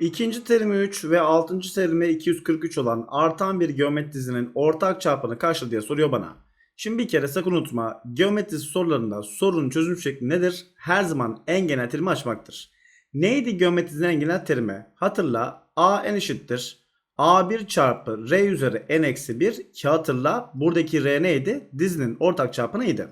İkinci terimi 3 ve altıncı terimi 243 olan artan bir geometri dizinin ortak çarpanı kaçtır diye soruyor bana. Şimdi bir kere sakın unutma geometri sorularında sorunun çözüm şekli nedir? Her zaman en genel terimi açmaktır. Neydi geometri dizinin en genel terimi? Hatırla a n eşittir. a1 çarpı r üzeri n eksi 1 ki hatırla buradaki r neydi? Dizinin ortak çarpanıydı.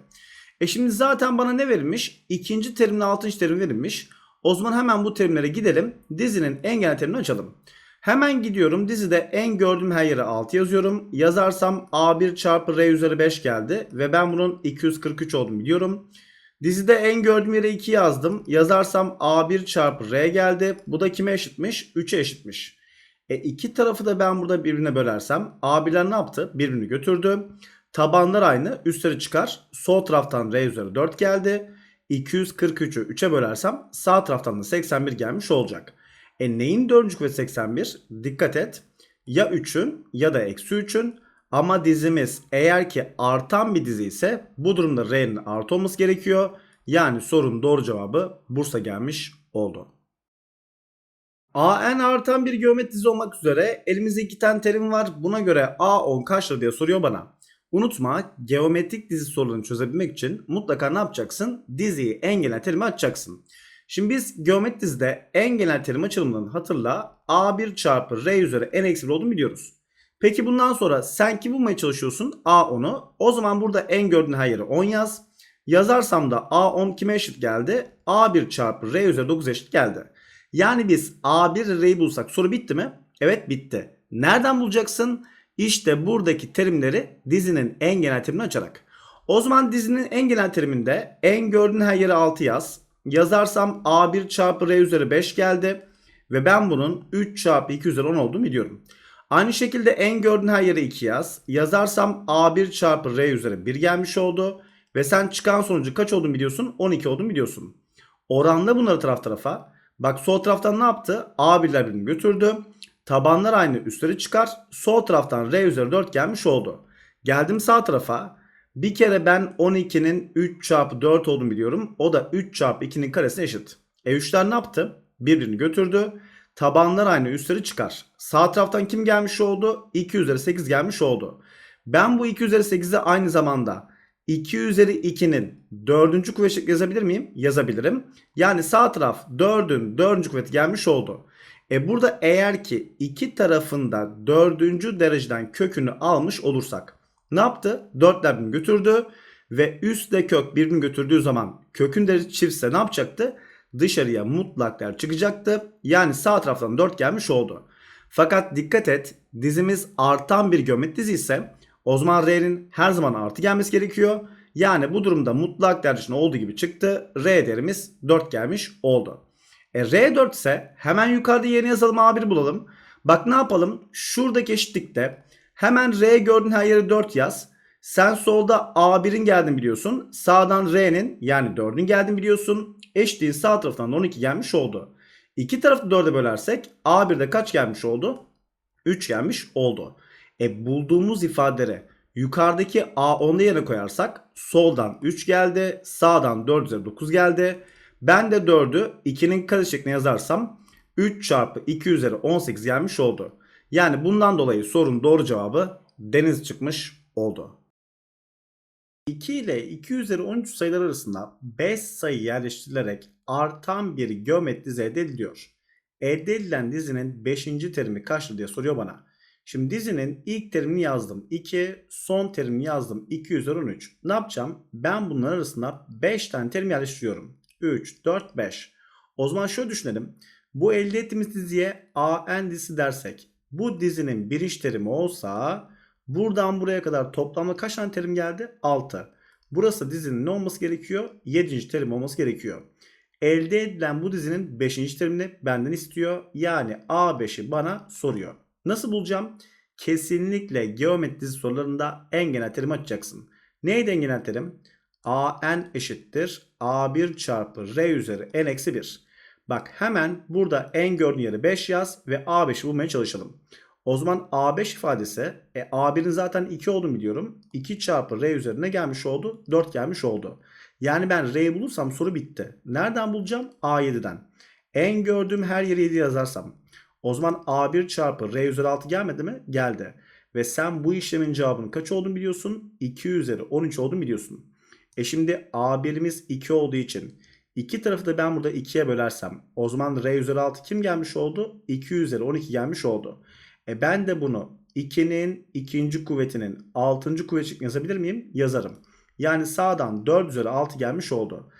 E şimdi zaten bana ne verilmiş? İkinci terimle altıncı terim verilmiş. O zaman hemen bu terimlere gidelim. Dizinin en genel terimini açalım. Hemen gidiyorum. Dizide en gördüğüm her yere 6 yazıyorum. Yazarsam A1 çarpı R üzeri 5 geldi. Ve ben bunun 243 olduğunu biliyorum. Dizide en gördüğüm yere 2 yazdım. Yazarsam A1 çarpı R geldi. Bu da kime eşitmiş? 3'e eşitmiş. E iki tarafı da ben burada birbirine bölersem A1'ler ne yaptı? Birbirini götürdü. Tabanlar aynı. Üstleri çıkar. Sol taraftan R üzeri 4 geldi. 243'ü 3'e bölersem sağ taraftan da 81 gelmiş olacak. E neyin 4. kuvveti 81? Dikkat et. Ya 3'ün ya da eksi 3'ün ama dizimiz eğer ki artan bir dizi ise bu durumda R'nin artı olması gerekiyor. Yani sorunun doğru cevabı Bursa gelmiş oldu. AN artan bir geometri dizi olmak üzere elimizde iki tane terim var. Buna göre A10 kaçtır diye soruyor bana. Unutma geometrik dizi sorularını çözebilmek için mutlaka ne yapacaksın? Diziyi en genel terimi açacaksın. Şimdi biz geometri dizide en genel terim açılımından hatırla A1 çarpı R üzeri N eksi 1 olduğunu biliyoruz. Peki bundan sonra sen kim bulmaya çalışıyorsun? A10'u. O zaman burada en gördüğün her yere 10 yaz. Yazarsam da A10 kime eşit geldi? A1 çarpı R üzeri 9 eşit geldi. Yani biz A1 R'yi bulsak soru bitti mi? Evet bitti. Nereden bulacaksın? İşte buradaki terimleri dizinin en genel terimini açarak. O zaman dizinin en genel teriminde en gördüğün her yere 6 yaz. Yazarsam A1 çarpı R üzeri 5 geldi. Ve ben bunun 3 çarpı 2 üzeri 10 olduğunu biliyorum. Aynı şekilde en gördüğün her yere 2 yaz. Yazarsam A1 çarpı R üzeri 1 gelmiş oldu. Ve sen çıkan sonucu kaç olduğunu biliyorsun? 12 olduğunu biliyorsun. Oranla bunları taraf tarafa. Bak sol taraftan ne yaptı? A1'ler birbirini götürdü. Tabanlar aynı üstleri çıkar. Sol taraftan R üzeri 4 gelmiş oldu. Geldim sağ tarafa. Bir kere ben 12'nin 3 çarpı 4 olduğunu biliyorum. O da 3 çarpı 2'nin karesine eşit. E 3'ler ne yaptı? Birbirini götürdü. Tabanlar aynı üstleri çıkar. Sağ taraftan kim gelmiş oldu? 2 üzeri 8 gelmiş oldu. Ben bu 2 üzeri 8'i aynı zamanda 2 üzeri 2'nin 4. kuvvet yazabilir miyim? Yazabilirim. Yani sağ taraf 4'ün 4. kuvveti gelmiş oldu. E burada eğer ki iki tarafında 4. dereceden kökünü almış olursak ne yaptı? 4'ler birbirini götürdü ve üstle kök birbirini götürdüğü zaman kökün derecesi çiftse ne yapacaktı? Dışarıya mutlak değer çıkacaktı. Yani sağ taraftan 4 gelmiş oldu. Fakat dikkat et dizimiz artan bir geometri dizi ise o zaman R'nin her zaman artı gelmesi gerekiyor. Yani bu durumda mutlak dışında olduğu gibi çıktı. R değerimiz 4 gelmiş oldu. E, R4 ise hemen yukarıda yerine yazalım A1 bulalım. Bak ne yapalım? Şuradaki eşitlikte hemen R gördüğün her yere 4 yaz. Sen solda A1'in geldiğini biliyorsun. Sağdan R'nin yani 4'ün geldiğini biliyorsun. Eşitliğin sağ tarafından da 12 gelmiş oldu. İki tarafı 4'e bölersek A1'de kaç gelmiş oldu? 3 gelmiş oldu. E bulduğumuz ifadelere yukarıdaki A10'da yerine koyarsak soldan 3 geldi. Sağdan 4 üzeri 9 geldi. Ben de 4'ü 2'nin kare şeklinde yazarsam 3 çarpı 2 üzeri 18 gelmiş oldu. Yani bundan dolayı sorunun doğru cevabı deniz çıkmış oldu. 2 ile 2 üzeri 13 sayılar arasında 5 sayı yerleştirilerek artan bir geometri dizi elde ediliyor. Elde edilen dizinin 5. terimi kaçtır diye soruyor bana. Şimdi dizinin ilk terimini yazdım 2, son terimini yazdım 2 üzeri 13. Ne yapacağım? Ben bunların arasında 5 tane terim yerleştiriyorum. 3, 4, 5. O zaman şöyle düşünelim. Bu elde ettiğimiz diziye AN dizisi dersek bu dizinin birinci terimi olsa buradan buraya kadar toplamda kaç tane terim geldi? 6. Burası dizinin ne olması gerekiyor? 7. terim olması gerekiyor. Elde edilen bu dizinin 5. terimini benden istiyor. Yani A5'i bana soruyor. Nasıl bulacağım? Kesinlikle geometri dizi sorularında en genel terimi açacaksın. Neydi en genel terim? AN eşittir A1 çarpı R üzeri N eksi 1. Bak hemen burada en gördüğün yere 5 yaz ve A5'i bulmaya çalışalım. O zaman A5 ifadesi e, A1'in zaten 2 olduğunu biliyorum. 2 çarpı R üzerine gelmiş oldu. 4 gelmiş oldu. Yani ben R'yi bulursam soru bitti. Nereden bulacağım? A7'den. En gördüğüm her yere 7 yazarsam. O zaman A1 çarpı R üzeri 6 gelmedi mi? Geldi. Ve sen bu işlemin cevabının kaç olduğunu biliyorsun? 2 üzeri 13 olduğunu biliyorsun. E şimdi A1'imiz 2 olduğu için iki tarafı da ben burada 2'ye bölersem o zaman R üzeri 6 kim gelmiş oldu? 2 üzeri 12 gelmiş oldu. E ben de bunu 2'nin ikinci kuvvetinin 6. kuvvet şeklinde yazabilir miyim? Yazarım. Yani sağdan 4 üzeri 6 gelmiş oldu.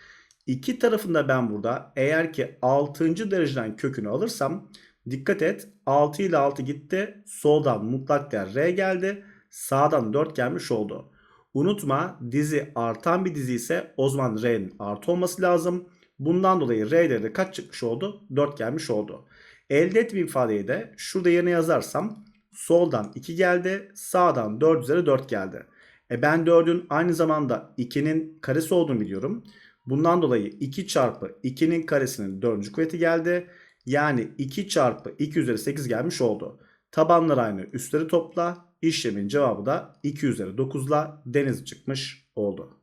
İki tarafında ben burada eğer ki 6. dereceden kökünü alırsam dikkat et 6 ile 6 gitti. Soldan mutlak değer R geldi. Sağdan 4 gelmiş oldu. Unutma dizi artan bir dizi ise o zaman R'nin artı olması lazım. Bundan dolayı R değeri kaç çıkmış oldu? 4 gelmiş oldu. Elde ettiğim ifadeyi de şurada yerine yazarsam soldan 2 geldi. Sağdan 4 üzeri 4 geldi. E ben 4'ün aynı zamanda 2'nin karesi olduğunu biliyorum. Bundan dolayı 2 çarpı 2'nin karesinin 4. kuvveti geldi. Yani 2 çarpı 2 üzeri 8 gelmiş oldu. Tabanlar aynı üstleri topla. İşlemin cevabı da 2 üzeri 9'la deniz çıkmış oldu.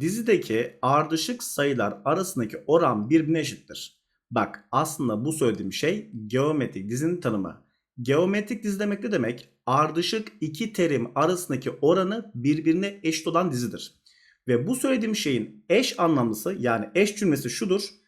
Dizideki ardışık sayılar arasındaki oran birbirine eşittir. Bak aslında bu söylediğim şey geometrik dizinin tanımı. Geometrik dizi demek ne demek? Ardışık iki terim arasındaki oranı birbirine eşit olan dizidir. Ve bu söylediğim şeyin eş anlamlısı yani eş cümlesi şudur.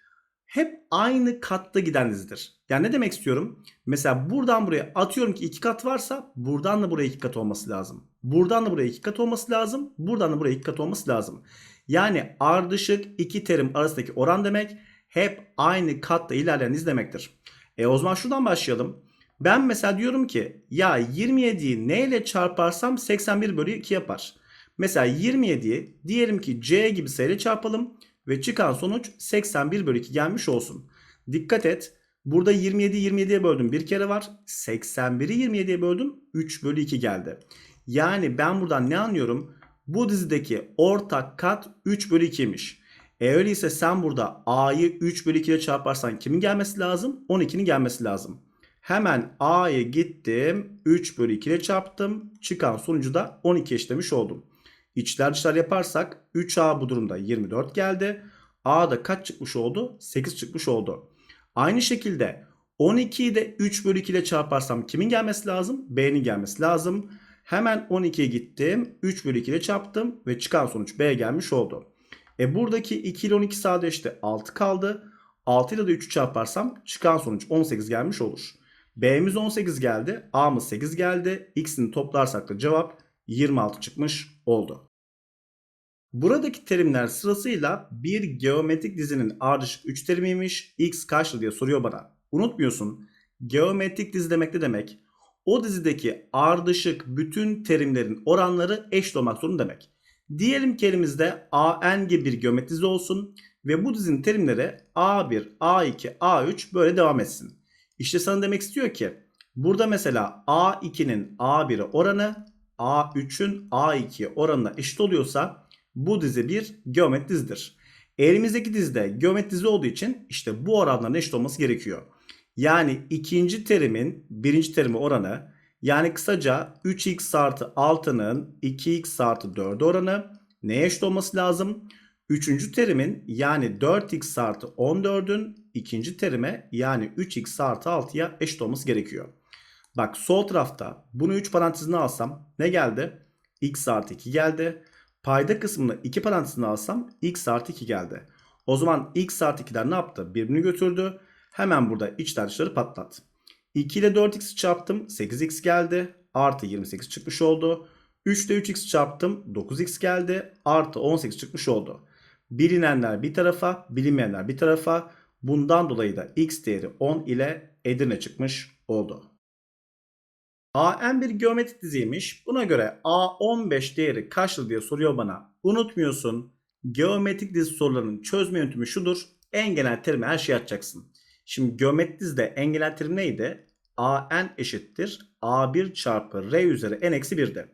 Hep aynı katta giden dizidir. Yani ne demek istiyorum? Mesela buradan buraya atıyorum ki iki kat varsa buradan da buraya iki kat olması lazım. Buradan da buraya iki kat olması lazım. Buradan da buraya iki kat olması lazım. Yani ardışık iki terim arasındaki oran demek hep aynı katta ilerleyen dizi demektir. E o zaman şuradan başlayalım. Ben mesela diyorum ki ya 27'yi ne ile çarparsam 81 bölü 2 yapar. Mesela 27'yi diyelim ki C gibi sayıyla çarpalım ve çıkan sonuç 81 bölü 2 gelmiş olsun. Dikkat et burada 27'yi 27'ye böldüm bir kere var. 81'i 27'ye böldüm 3 bölü 2 geldi. Yani ben buradan ne anlıyorum? Bu dizideki ortak kat 3 bölü 2'ymiş. E öyleyse sen burada A'yı 3 bölü 2 ile çarparsan kimin gelmesi lazım? 12'nin gelmesi lazım. Hemen A'ya gittim. 3 bölü 2 ile çarptım. Çıkan sonucu da 12 eşlemiş oldum. İçler dışlar yaparsak 3A bu durumda 24 geldi. A'da kaç çıkmış oldu? 8 çıkmış oldu. Aynı şekilde 12'yi de 3 bölü 2 ile çarparsam kimin gelmesi lazım? B'nin gelmesi lazım. Hemen 12'ye gittim. 3 bölü 2 ile çarptım ve çıkan sonuç B gelmiş oldu. E buradaki 2 ile 12 sadeleşti. 6 kaldı. 6 ile de 3'ü çarparsam çıkan sonuç 18 gelmiş olur. B'miz 18 geldi. A'mız 8 geldi. X'ini toplarsak da cevap 26 çıkmış oldu. Buradaki terimler sırasıyla bir geometrik dizinin ardışık 3 terimiymiş. X kaçtı diye soruyor bana. Unutmuyorsun. Geometrik dizi demek ne demek? O dizideki ardışık bütün terimlerin oranları eşit olmak zorunda demek. Diyelim ki elimizde AN gibi bir geometri dizi olsun ve bu dizinin terimleri A1, A2, A3 böyle devam etsin. İşte sana demek istiyor ki burada mesela A2'nin A1'e oranı A3'ün A2'ye oranına eşit oluyorsa bu dizi bir geometri dizidir. Elimizdeki dizide geometri dizi olduğu için işte bu oranların eşit olması gerekiyor. Yani ikinci terimin birinci terimi oranı yani kısaca 3x artı 6'nın 2x artı 4 oranı neye eşit olması lazım? Üçüncü terimin yani 4x artı 14'ün ikinci terime yani 3x artı 6'ya eşit olması gerekiyor. Bak sol tarafta bunu 3 parantezine alsam ne geldi? x artı 2 geldi. Payda kısmını 2 parantezine alsam x artı 2 geldi. O zaman x artı 2'ler ne yaptı? Birbirini götürdü. Hemen burada içler dışları patlat. 2 ile 4x çarptım 8x geldi. Artı 28 çıkmış oldu. 3 ile 3x çarptım 9x geldi. Artı 18 çıkmış oldu. Bilinenler bir tarafa bilinmeyenler bir tarafa. Bundan dolayı da x değeri 10 ile Edirne çıkmış oldu. AN bir geometrik diziymiş. Buna göre A15 değeri kaçtır diye soruyor bana. Unutmuyorsun geometrik dizi sorularının çözme yöntemi şudur. En genel terime her şeyi atacaksın. Şimdi geometrik dizide en genel terim neydi? AN eşittir A1 çarpı R üzeri N eksi 1'di.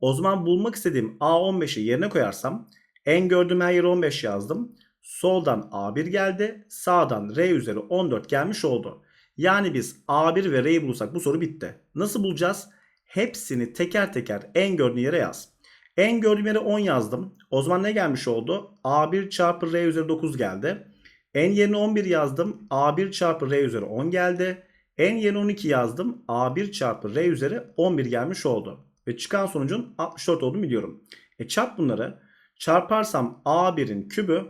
O zaman bulmak istediğim A15'i yerine koyarsam en gördüğüm her yere 15 yazdım. Soldan A1 geldi. Sağdan R üzeri 14 gelmiş oldu. Yani biz A1 ve R'yi bulursak bu soru bitti. Nasıl bulacağız? Hepsini teker teker en gördüğün yere yaz. En gördüğüm yere 10 yazdım. O zaman ne gelmiş oldu? A1 çarpı R üzeri 9 geldi. En yerine 11 yazdım. A1 çarpı R üzeri 10 geldi. n yerine 12 yazdım. A1 çarpı R üzeri 11 gelmiş oldu. Ve çıkan sonucun 64 olduğunu biliyorum. E çarp bunları. Çarparsam A1'in kübü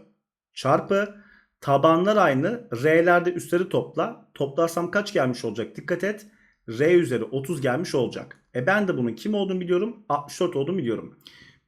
çarpı tabanlar aynı. R'lerde üstleri topla. Toplarsam kaç gelmiş olacak? Dikkat et. R üzeri 30 gelmiş olacak. E ben de bunun kim olduğunu biliyorum. 64 olduğunu biliyorum.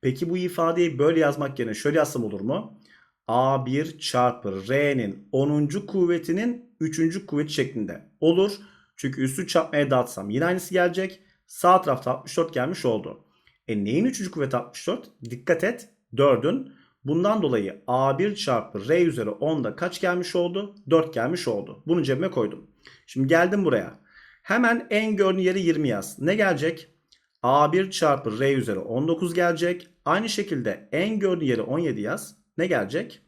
Peki bu ifadeyi böyle yazmak yerine şöyle yazsam olur mu? A1 çarpı R'nin 10. kuvvetinin 3. kuvveti şeklinde. Olur. Çünkü üstü çarpmaya dağıtsam yine aynısı gelecek. Sağ tarafta 64 gelmiş oldu. E neyin 3. kuvveti 64? Dikkat et 4'ün. Bundan dolayı A1 çarpı R üzeri 10'da kaç gelmiş oldu? 4 gelmiş oldu. Bunu cebime koydum. Şimdi geldim buraya. Hemen en gördüğün yeri 20 yaz. Ne gelecek? A1 çarpı R üzeri 19 gelecek. Aynı şekilde en gördüğün yeri 17 yaz. Ne gelecek?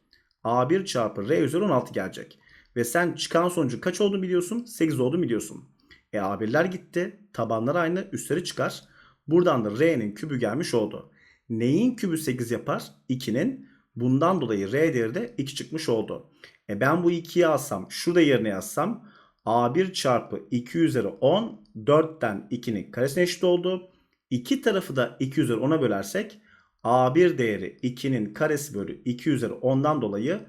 A1 çarpı R üzeri 16 gelecek. Ve sen çıkan sonucu kaç olduğunu biliyorsun? 8 olduğunu biliyorsun. E A1'ler gitti. Tabanlar aynı. Üstleri çıkar. Buradan da R'nin kübü gelmiş oldu. Neyin kübü 8 yapar? 2'nin. Bundan dolayı R değeri de 2 çıkmış oldu. E ben bu 2'yi alsam, şurada yerine yazsam A1 çarpı 2 üzeri 10 4'ten 2'nin karesine eşit oldu. İki tarafı da 2 üzeri 10'a bölersek A1 değeri 2'nin karesi bölü 2 üzeri 10'dan dolayı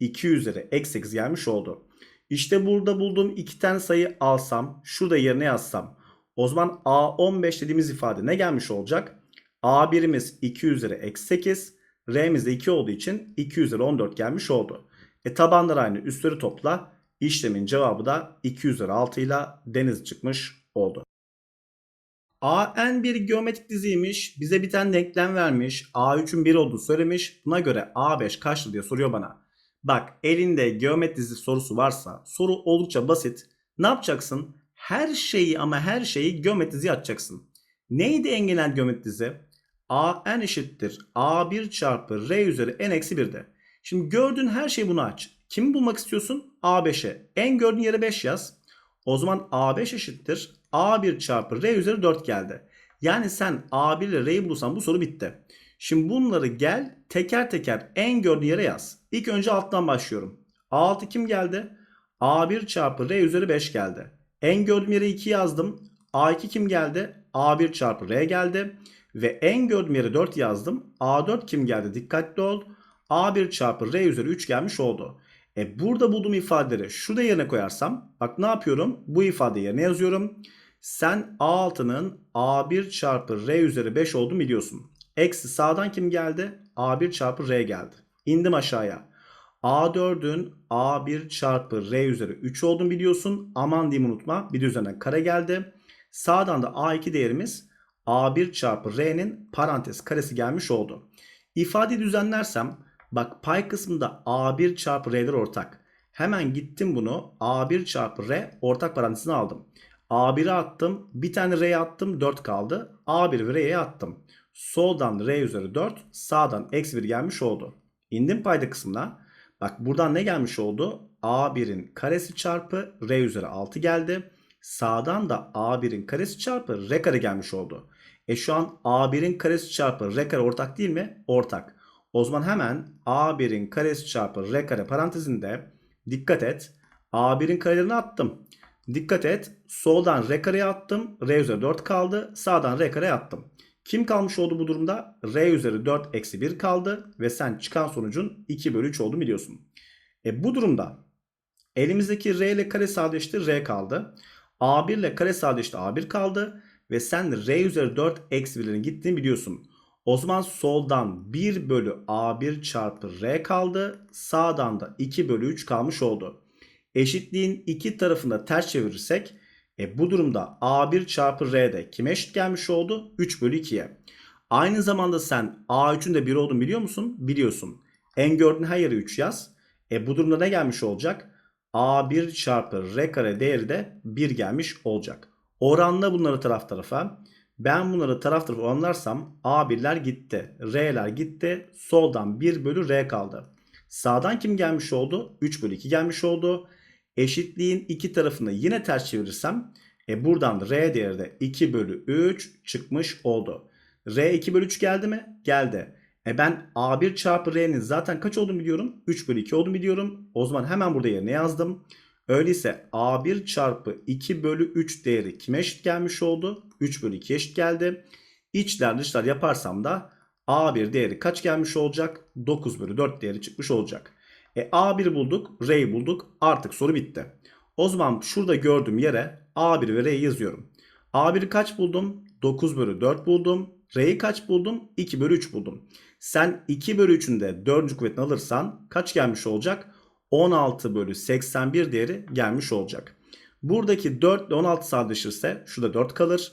2 üzeri eksi 8 gelmiş oldu. İşte burada bulduğum iki tane sayı alsam şurada yerine yazsam o zaman A15 dediğimiz ifade ne gelmiş olacak? A1'imiz 2 üzeri eksi 8 R'miz de 2 olduğu için 2 üzeri 14 gelmiş oldu. E tabanlar aynı üstleri topla işlemin cevabı da 2 üzeri 6 ile deniz çıkmış oldu. AN bir geometrik diziymiş. Bize bir tane denklem vermiş. A3'ün 1 olduğunu söylemiş. Buna göre A5 kaçtı diye soruyor bana. Bak elinde geometri dizi sorusu varsa soru oldukça basit. Ne yapacaksın? Her şeyi ama her şeyi geometri diziye atacaksın. Neydi en genel geometri dizi? AN eşittir A1 çarpı R üzeri N eksi 1'de. Şimdi gördüğün her şeyi bunu aç. Kimi bulmak istiyorsun? A5'e. En gördüğün yere 5 yaz. O zaman A5 eşittir A1 çarpı R üzeri 4 geldi. Yani sen A1 ile R'yi bulursan bu soru bitti. Şimdi bunları gel teker teker en gördüğün yere yaz. İlk önce alttan başlıyorum. A6 kim geldi? A1 çarpı R üzeri 5 geldi. En gördüğüm yere 2 yazdım. A2 kim geldi? A1 çarpı R geldi. Ve en gördüğüm yere 4 yazdım. A4 kim geldi? Dikkatli ol. A1 çarpı R üzeri 3 gelmiş oldu. E burada bulduğum ifadeleri şurada yerine koyarsam bak ne yapıyorum? Bu ifade yerine yazıyorum. Sen A6'nın A1 çarpı R üzeri 5 olduğunu biliyorsun. Eksi sağdan kim geldi? A1 çarpı R geldi. İndim aşağıya. A4'ün A1 çarpı R üzeri 3 olduğunu biliyorsun. Aman diyeyim unutma. Bir de üzerine kare geldi. Sağdan da A2 değerimiz A1 çarpı R'nin parantez karesi gelmiş oldu. İfadeyi düzenlersem bak pay kısmında A1 çarpı R'ler ortak. Hemen gittim bunu A1 çarpı R ortak parantezine aldım. A1'e attım. Bir tane R'ye attım. 4 kaldı. A1 ve R'ye attım. Soldan R üzeri 4. Sağdan eksi 1 gelmiş oldu. İndim payda kısmına. Bak buradan ne gelmiş oldu? A1'in karesi çarpı R üzeri 6 geldi. Sağdan da A1'in karesi çarpı R kare gelmiş oldu. E şu an A1'in karesi çarpı R kare ortak değil mi? Ortak. O zaman hemen A1'in karesi çarpı R kare parantezinde dikkat et. A1'in karelerini attım. Dikkat et. Soldan R kareye attım. R üzeri 4 kaldı. Sağdan R kareye attım. Kim kalmış oldu bu durumda? R üzeri 4 eksi 1 kaldı. Ve sen çıkan sonucun 2 bölü 3 olduğunu biliyorsun. E bu durumda elimizdeki R ile kare sadeleşti. R kaldı. A1 ile kare sadeleşti. A1 kaldı. Ve sen R üzeri 4 eksi 1'lerin gittiğini biliyorsun. O zaman soldan 1 bölü A1 çarpı R kaldı. Sağdan da 2 bölü 3 kalmış oldu. Eşitliğin iki tarafında ters çevirirsek e, bu durumda A1 çarpı R'de kime eşit gelmiş oldu? 3 bölü 2'ye. Aynı zamanda sen A3'ün de 1 olduğunu biliyor musun? Biliyorsun. En gördüğün her yere 3 yaz. E bu durumda ne gelmiş olacak? A1 çarpı R kare değeri de 1 gelmiş olacak. Oranla bunları taraf tarafa. Ben bunları taraf tarafa oranlarsam A1'ler gitti. R'ler gitti. Soldan 1 bölü R kaldı. Sağdan kim gelmiş oldu? 3 bölü 2 gelmiş oldu. Eşitliğin iki tarafını yine ters çevirirsem e buradan R değeri de 2 bölü 3 çıkmış oldu. R 2 bölü 3 geldi mi? Geldi. E ben A1 çarpı R'nin zaten kaç olduğunu biliyorum? 3 bölü 2 olduğunu biliyorum. O zaman hemen burada yerine yazdım. Öyleyse A1 çarpı 2 bölü 3 değeri kime eşit gelmiş oldu? 3 bölü 2 eşit geldi. İçler dışlar yaparsam da A1 değeri kaç gelmiş olacak? 9 bölü 4 değeri çıkmış olacak. E A1 bulduk, R'yi bulduk. Artık soru bitti. O zaman şurada gördüğüm yere A1 ve R'yi yazıyorum. A1'i kaç buldum? 9 bölü 4 buldum. R'yi kaç buldum? 2 bölü 3 buldum. Sen 2 bölü 3'ün de 4. kuvvetini alırsan kaç gelmiş olacak? 16 bölü 81 değeri gelmiş olacak. Buradaki 4 ile 16 sadeleşirse şurada 4 kalır.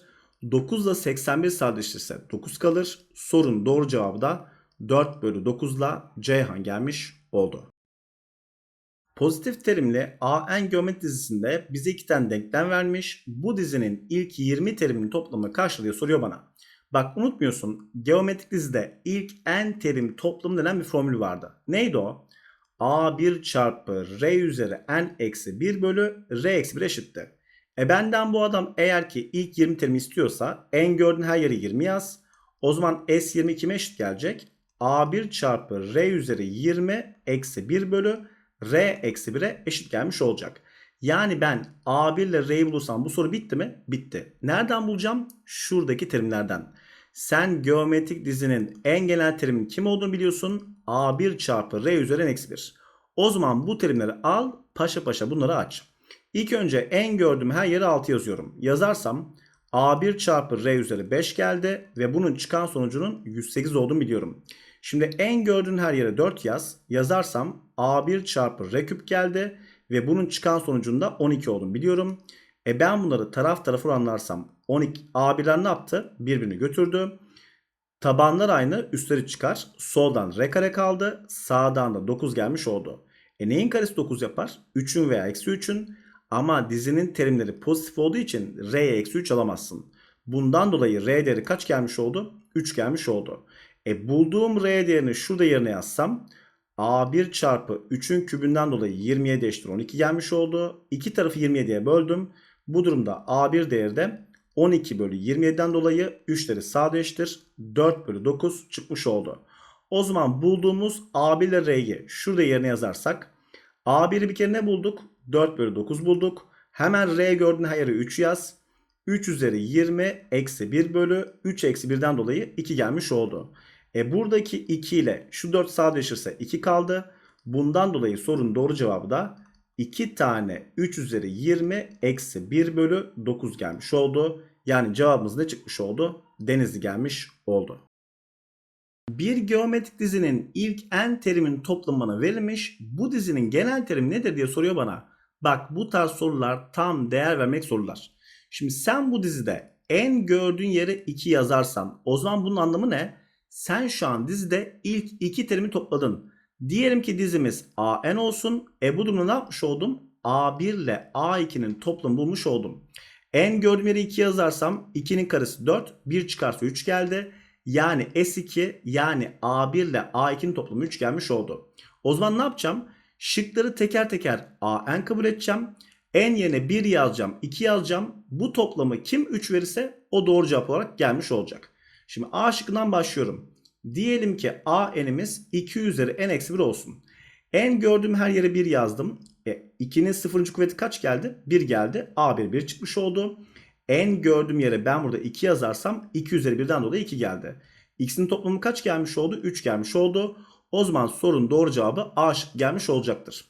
9 ile 81 sadeleşirse 9 kalır. Sorun doğru cevabı da 4 bölü 9 ile Ceyhan gelmiş oldu. Pozitif terimli AN geometri dizisinde bize iki tane denklem vermiş. Bu dizinin ilk 20 teriminin toplamı kaçtır diye soruyor bana. Bak unutmuyorsun geometrik dizide ilk n terim toplamı denen bir formül vardı. Neydi o? A1 çarpı R üzeri n eksi 1 bölü R eksi 1 eşittir. E benden bu adam eğer ki ilk 20 terimi istiyorsa n gördüğün her yere 20 yaz. O zaman S20 kime eşit gelecek? A1 çarpı R üzeri 20 eksi 1 bölü R eksi 1'e eşit gelmiş olacak. Yani ben A1 ile R'yi bulursam bu soru bitti mi? Bitti. Nereden bulacağım? Şuradaki terimlerden. Sen geometrik dizinin en genel terimin kim olduğunu biliyorsun. A1 çarpı R üzeri eksi 1. O zaman bu terimleri al paşa paşa bunları aç. İlk önce en gördüğüm her yere 6 yazıyorum. Yazarsam A1 çarpı R üzeri 5 geldi ve bunun çıkan sonucunun 108 olduğunu biliyorum. Şimdi en gördüğün her yere 4 yaz. Yazarsam A1 çarpı R küp geldi ve bunun çıkan sonucunda 12 olduğunu biliyorum. E ben bunları taraf tarafa oranlarsam 12 A1'ler ne yaptı? Birbirini götürdü. Tabanlar aynı üstleri çıkar. Soldan R kare kaldı. Sağdan da 9 gelmiş oldu. E neyin karesi 9 yapar? 3'ün veya eksi 3'ün. Ama dizinin terimleri pozitif olduğu için R'ye eksi 3 alamazsın. Bundan dolayı R değeri kaç gelmiş oldu? 3 gelmiş oldu. E bulduğum R değerini şurada yerine yazsam A1 çarpı 3'ün kübünden dolayı 27 eşittir 12 gelmiş oldu. İki tarafı 27'ye böldüm. Bu durumda A1 değeri de 12 bölü 27'den dolayı 3'leri sadeleştir. 4 bölü 9 çıkmış oldu. O zaman bulduğumuz A1 ile R'yi şurada yerine yazarsak A1'i bir kere ne bulduk? 4 bölü 9 bulduk. Hemen R gördüğün her yere 3 yaz. 3 üzeri 20 eksi 1 bölü 3 eksi 1'den dolayı 2 gelmiş oldu. E buradaki 2 ile şu 4 sadeleşirse 2 kaldı. Bundan dolayı sorunun doğru cevabı da 2 tane 3 üzeri 20 eksi 1 bölü 9 gelmiş oldu. Yani cevabımız ne çıkmış oldu? Denizli gelmiş oldu. Bir geometrik dizinin ilk n terimin toplamına verilmiş. Bu dizinin genel terimi nedir diye soruyor bana. Bak bu tarz sorular tam değer vermek sorular. Şimdi sen bu dizide n gördüğün yere 2 yazarsan o zaman bunun anlamı ne? Sen şu an dizide ilk iki terimi topladın. Diyelim ki dizimiz AN olsun. E bu durumda ne yapmış oldum? A1 ile A2'nin toplamı bulmuş oldum. N gördüğüm yere 2 yazarsam 2'nin karesi 4. 1 çıkarsa 3 geldi. Yani S2 yani A1 ile A2'nin toplamı 3 gelmiş oldu. O zaman ne yapacağım? Şıkları teker teker AN kabul edeceğim. N yerine 1 yazacağım, 2 yazacağım. Bu toplamı kim 3 verirse o doğru cevap olarak gelmiş olacak. Şimdi A şıkkından başlıyorum. Diyelim ki A n'imiz 2 üzeri n eksi 1 olsun. N gördüğüm her yere 1 yazdım. E, 2'nin sıfırıncı kuvveti kaç geldi? 1 geldi. A1 1 çıkmış oldu. N gördüğüm yere ben burada 2 yazarsam 2 üzeri 1'den dolayı 2 geldi. X'in toplamı kaç gelmiş oldu? 3 gelmiş oldu. O zaman sorunun doğru cevabı A şık gelmiş olacaktır.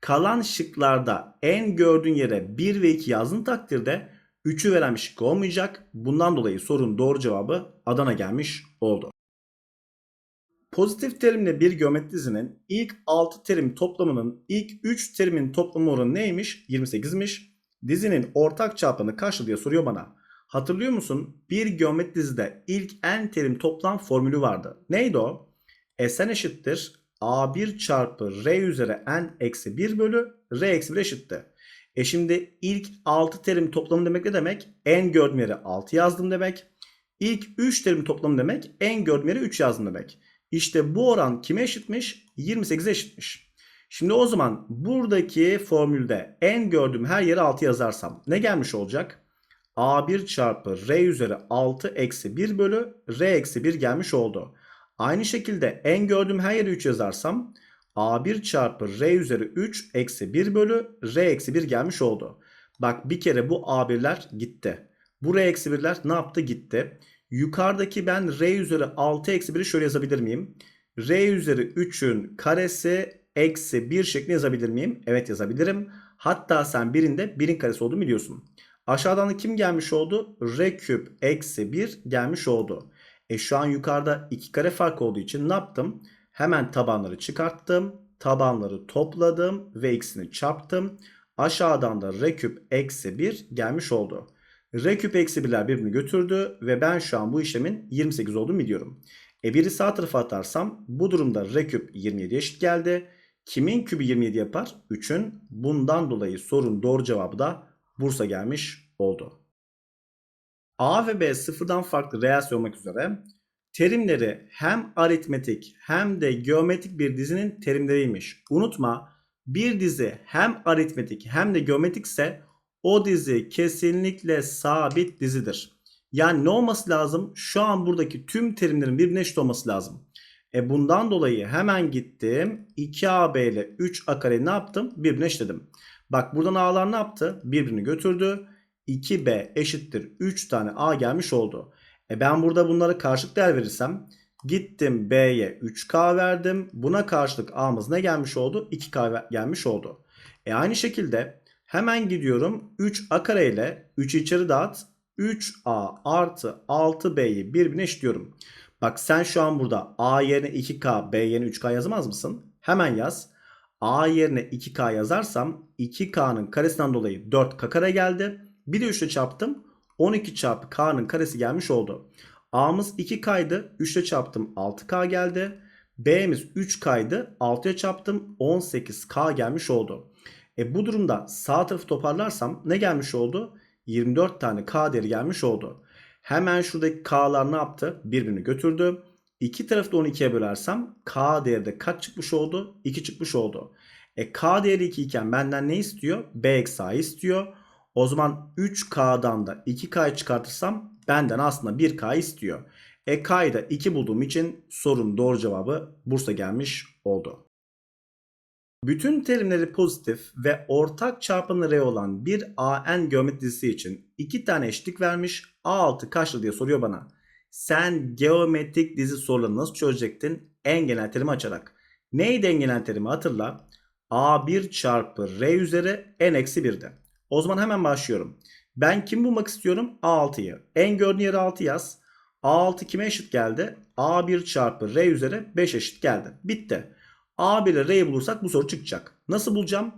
Kalan şıklarda n gördüğün yere 1 ve 2 yazdığın takdirde 3'ü veren bir şık olmayacak. Bundan dolayı sorunun doğru cevabı Adana gelmiş oldu. Pozitif terimle bir geometri dizinin ilk 6 terim toplamının ilk 3 terimin toplamı oranı neymiş? 28'miş. Dizinin ortak çarpanı kaçtı diye soruyor bana. Hatırlıyor musun? Bir geometri dizide ilk n terim toplam formülü vardı. Neydi o? Sn eşittir a1 çarpı r üzeri n eksi 1 bölü r eksi 1 eşitti. E şimdi ilk 6 terim toplamı demek ne demek? n gördüğüm yere 6 yazdım demek. İlk 3 terim toplamı demek n gördüğüm yere 3 yazdım demek. İşte bu oran kime eşitmiş? 28'e eşitmiş. Şimdi o zaman buradaki formülde n gördüğüm her yere 6 yazarsam ne gelmiş olacak? a1 çarpı r üzeri 6 eksi 1 bölü r eksi 1 gelmiş oldu. Aynı şekilde n gördüğüm her yere 3 yazarsam A1 çarpı R üzeri 3 eksi 1 bölü R eksi 1 gelmiş oldu. Bak bir kere bu A1'ler gitti. Bu R eksi 1'ler ne yaptı? Gitti. Yukarıdaki ben R üzeri 6 eksi 1'i şöyle yazabilir miyim? R üzeri 3'ün karesi eksi 1 şeklinde yazabilir miyim? Evet yazabilirim. Hatta sen birinde 1'in karesi olduğunu biliyorsun. Aşağıdan da kim gelmiş oldu? R küp eksi 1 gelmiş oldu. E şu an yukarıda 2 kare fark olduğu için ne yaptım? Hemen tabanları çıkarttım. Tabanları topladım ve ikisini çarptım. Aşağıdan da R küp eksi 1 gelmiş oldu. R küp eksi 1'ler birbirini götürdü ve ben şu an bu işlemin 28 olduğunu biliyorum. E biri sağ tarafa atarsam bu durumda R küp 27 eşit geldi. Kimin kübü 27 yapar? 3'ün. Bundan dolayı sorun doğru cevabı da Bursa gelmiş oldu. A ve B sıfırdan farklı reel olmak üzere terimleri hem aritmetik hem de geometrik bir dizinin terimleriymiş. Unutma bir dizi hem aritmetik hem de geometrikse o dizi kesinlikle sabit dizidir. Yani ne olması lazım? Şu an buradaki tüm terimlerin birbirine eşit olması lazım. E bundan dolayı hemen gittim. 2AB ile 3A kare ne yaptım? Birbirine eşitledim. Bak buradan A'lar ne yaptı? Birbirini götürdü. 2B eşittir 3 tane A gelmiş oldu. E ben burada bunlara karşılık değer verirsem gittim B'ye 3K verdim. Buna karşılık A'mız ne gelmiş oldu? 2K gelmiş oldu. E aynı şekilde hemen gidiyorum 3A kare ile 3'ü içeri dağıt. 3A artı 6B'yi birbirine eşitliyorum. Bak sen şu an burada A yerine 2K, B yerine 3K yazamaz mısın? Hemen yaz. A yerine 2K yazarsam 2K'nın karesinden dolayı 4K kare geldi. Bir de 3 ile çarptım. 12 çarpı K'nın karesi gelmiş oldu. A'mız 2K'ydı. 3 ile çarptım 6K geldi. B'miz 3K'ydı. 6'ya çarptım 18K gelmiş oldu. E bu durumda sağ tarafı toparlarsam ne gelmiş oldu? 24 tane K değeri gelmiş oldu. Hemen şuradaki K'lar ne yaptı? Birbirini götürdü. İki tarafı da 12'ye bölersem K değeri de kaç çıkmış oldu? 2 çıkmış oldu. E K değeri 2 iken benden ne istiyor? B eksi A istiyor. O zaman 3K'dan da 2K'yı çıkartırsam benden aslında 1K istiyor. E K'yı da 2 bulduğum için sorun doğru cevabı Bursa gelmiş oldu. Bütün terimleri pozitif ve ortak çarpanı R olan bir AN geometri dizisi için iki tane eşitlik vermiş. A6 kaçlı diye soruyor bana. Sen geometrik dizi sorularını nasıl çözecektin? En genel terimi açarak. Neydi en genel terimi hatırla. A1 çarpı R üzeri N eksi 1'de. O zaman hemen başlıyorum. Ben kim bulmak istiyorum? A6'yı. En gördüğün yere 6 yaz. A6 kime eşit geldi? A1 çarpı R üzeri 5 eşit geldi. Bitti. A1 ile R'yi bulursak bu soru çıkacak. Nasıl bulacağım?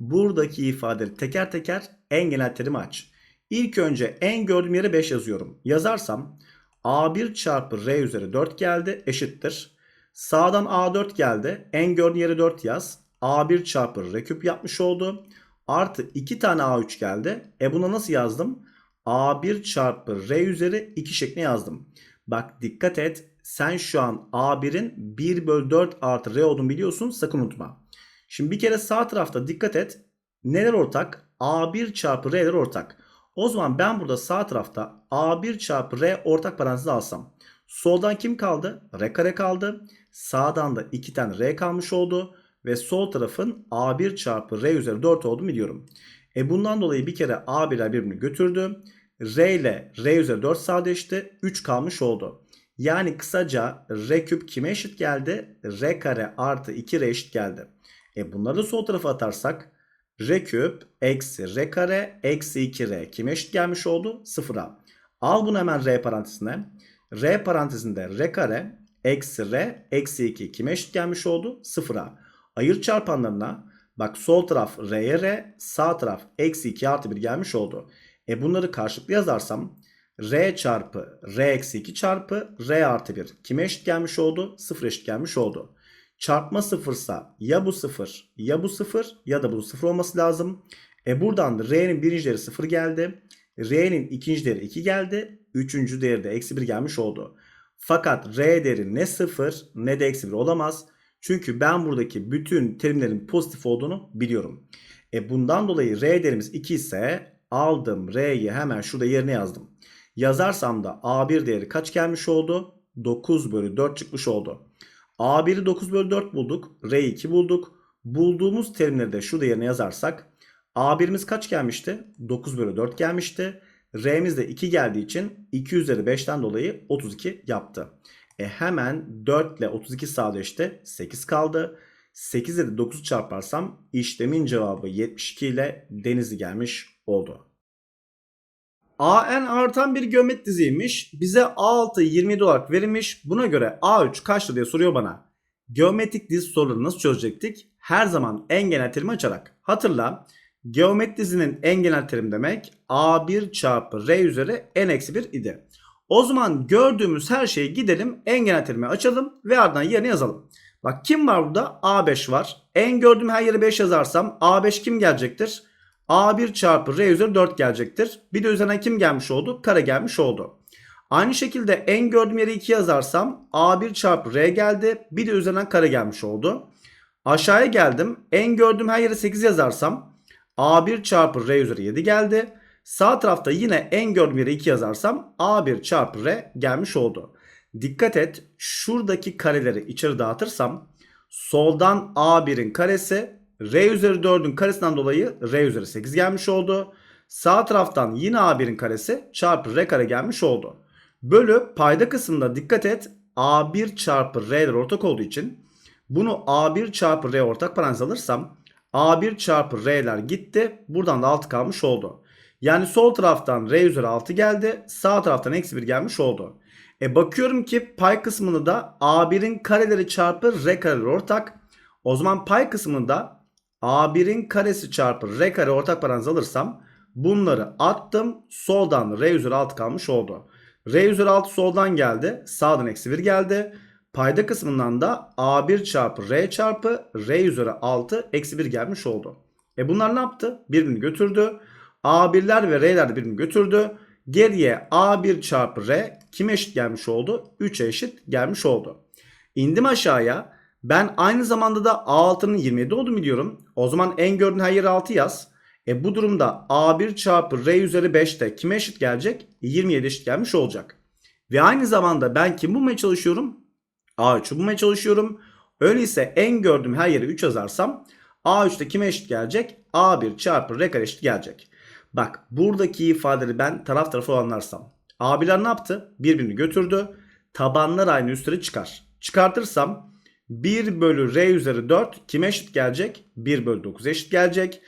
Buradaki ifadeleri teker teker en genel terimi aç. İlk önce en gördüğüm yere 5 yazıyorum. Yazarsam A1 çarpı R üzeri 4 geldi eşittir. Sağdan A4 geldi. En gördüğün yere 4 yaz. A1 çarpı R küp yapmış oldu. Artı 2 tane A3 geldi. E buna nasıl yazdım? A1 çarpı R üzeri 2 şeklinde yazdım. Bak dikkat et. Sen şu an A1'in 1 bölü 4 artı R olduğunu biliyorsun. Sakın unutma. Şimdi bir kere sağ tarafta dikkat et. Neler ortak? A1 çarpı R'ler ortak. O zaman ben burada sağ tarafta A1 çarpı R ortak parantezi alsam. Soldan kim kaldı? R kare kaldı. Sağdan da 2 tane R kalmış oldu. Ve sol tarafın A1 çarpı R üzeri 4 olduğunu biliyorum. E bundan dolayı bir kere A1'ler birbirini götürdü. R ile R üzeri 4 sadeleşti. 3 kalmış oldu. Yani kısaca R küp kime eşit geldi? R kare artı 2R eşit geldi. E bunları da sol tarafa atarsak R küp eksi R kare eksi 2R kime eşit gelmiş oldu? Sıfıra. Al bunu hemen R parantezine. R parantezinde R kare eksi R eksi 2 kime eşit gelmiş oldu? Sıfıra. Ayır çarpanlarına bak sol taraf R'ye R sağ taraf eksi 2 artı 1 gelmiş oldu. E bunları karşılıklı yazarsam R çarpı R eksi 2 çarpı R artı 1 kime eşit gelmiş oldu? 0 eşit gelmiş oldu. Çarpma sıfırsa ya bu sıfır ya bu sıfır ya da bu sıfır olması lazım. E buradan da R'nin birinci 0 geldi. R'nin ikinci değeri 2 geldi. Üçüncü değeri de eksi 1 gelmiş oldu. Fakat R değeri ne 0 ne de eksi 1 olamaz. Çünkü ben buradaki bütün terimlerin pozitif olduğunu biliyorum. E bundan dolayı R değerimiz 2 ise aldım R'yi hemen şurada yerine yazdım. Yazarsam da A1 değeri kaç gelmiş oldu? 9 bölü 4 çıkmış oldu. A1'i 9 bölü 4 bulduk. R'yi 2 bulduk. Bulduğumuz terimleri de şurada yerine yazarsak A1'imiz kaç gelmişti? 9 bölü 4 gelmişti. R'miz de 2 geldiği için 2 üzeri 5'ten dolayı 32 yaptı. E hemen 4 ile 32 sadeleşti. 8 kaldı. 8 ile de 9 çarparsam işlemin cevabı 72 ile Denizli gelmiş oldu. AN artan bir geometri diziymiş. Bize A6 27 olarak verilmiş. Buna göre A3 kaçtı diye soruyor bana. Geometrik dizi soruları nasıl çözecektik? Her zaman en genel terimi açarak. Hatırla. Geometri dizinin en genel terim demek A1 çarpı R üzeri N-1 idi. O zaman gördüğümüz her şeyi gidelim en genel terimi açalım ve ardından yerine yazalım. Bak kim var burada? A5 var. En gördüğüm her yere 5 yazarsam A5 kim gelecektir? A1 çarpı R üzeri 4 gelecektir. Bir de üzerine kim gelmiş oldu? Kare gelmiş oldu. Aynı şekilde en gördüğüm yere 2 yazarsam A1 çarpı R geldi. Bir de üzerinden kare gelmiş oldu. Aşağıya geldim. En gördüğüm her yere 8 yazarsam A1 çarpı R üzeri 7 geldi. Sağ tarafta yine en gördüğüm yere 2 yazarsam A1 çarpı R gelmiş oldu. Dikkat et şuradaki kareleri içeri dağıtırsam soldan A1'in karesi R üzeri 4'ün karesinden dolayı R üzeri 8 gelmiş oldu. Sağ taraftan yine A1'in karesi çarpı R kare gelmiş oldu. Bölü payda kısmında dikkat et A1 çarpı R'ler ortak olduğu için bunu A1 çarpı R ortak parantez alırsam A1 çarpı R'ler gitti. Buradan da 6 kalmış oldu. Yani sol taraftan R üzeri 6 geldi. Sağ taraftan eksi 1 gelmiş oldu. E bakıyorum ki pay kısmını da A1'in kareleri çarpı R kareleri ortak. O zaman pay kısmını da A1'in karesi çarpı R kare ortak parantez alırsam bunları attım. Soldan R üzeri 6 kalmış oldu. R üzeri 6 soldan geldi. Sağdan eksi 1 geldi. Payda kısmından da A1 çarpı R çarpı R üzeri 6 eksi 1 gelmiş oldu. E bunlar ne yaptı? Birbirini götürdü. A1'ler ve R'ler de birbirini götürdü. Geriye A1 çarpı R kime eşit gelmiş oldu? 3'e eşit gelmiş oldu. İndim aşağıya. Ben aynı zamanda da A6'nın 27 olduğunu biliyorum. O zaman en gördüğün her yere 6 yaz. E bu durumda A1 çarpı R üzeri 5'te kime eşit gelecek? 27 eşit gelmiş olacak. Ve aynı zamanda ben kim bulmaya çalışıyorum? A3'ü bulmaya çalışıyorum. Öyleyse en gördüğüm her yere 3 yazarsam A3'te kime eşit gelecek? A1 çarpı R kare eşit gelecek. Bak buradaki ifadeleri ben taraf tarafa olanlarsam. A1'ler ne yaptı? Birbirini götürdü. Tabanlar aynı üstleri çıkar. Çıkartırsam 1 bölü R üzeri 4 kime eşit gelecek? 1 bölü 9 eşit gelecek.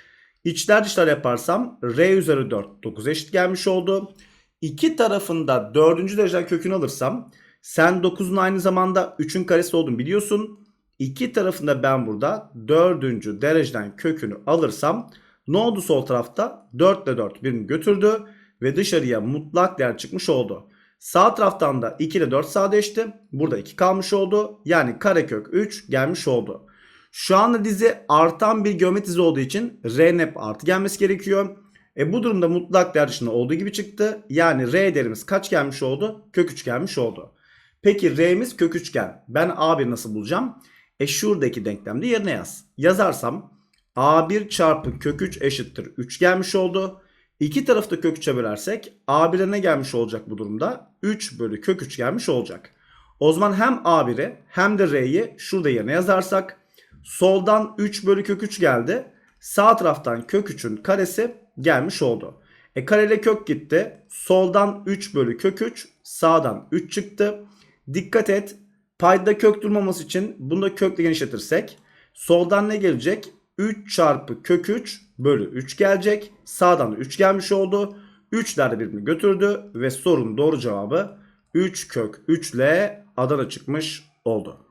İçler dışlar yaparsam R üzeri 4 9 eşit gelmiş oldu. İki tarafında 4. dereceden kökünü alırsam sen 9'un aynı zamanda 3'ün karesi olduğunu biliyorsun. İki tarafında ben burada 4. dereceden kökünü alırsam ne oldu sol tarafta? 4 ile 4 birini götürdü ve dışarıya mutlak değer çıkmış oldu. Sağ taraftan da 2 ile 4 sadeleşti. Burada 2 kalmış oldu. Yani karekök 3 gelmiş oldu. Şu anda dizi artan bir geometri dizi olduğu için R'nin hep artı gelmesi gerekiyor. E bu durumda mutlak değer dışında olduğu gibi çıktı. Yani R değerimiz kaç gelmiş oldu? Kök 3 gelmiş oldu. Peki R'miz kök 3'gen. Ben A1 nasıl bulacağım? E şuradaki denklemde yerine yaz. Yazarsam A1 çarpı kök 3 eşittir 3 gelmiş oldu. İki tarafı da kök 3'e bölersek A1'e ne gelmiş olacak bu durumda? 3 bölü kök 3 gelmiş olacak. O zaman hem A1'i hem de R'yi şurada yerine yazarsak soldan 3 bölü kök 3 geldi. Sağ taraftan kök 3'ün karesi gelmiş oldu. E kareyle kök gitti. Soldan 3 bölü kök 3 sağdan 3 çıktı. Dikkat et payda kök durmaması için bunu da kökle genişletirsek soldan ne gelecek? 3 çarpı kök 3 bölü 3 gelecek. Sağdan da 3 gelmiş oldu. 3'ler de birbirini götürdü ve sorunun doğru cevabı 3 kök 3 ile Adana çıkmış oldu.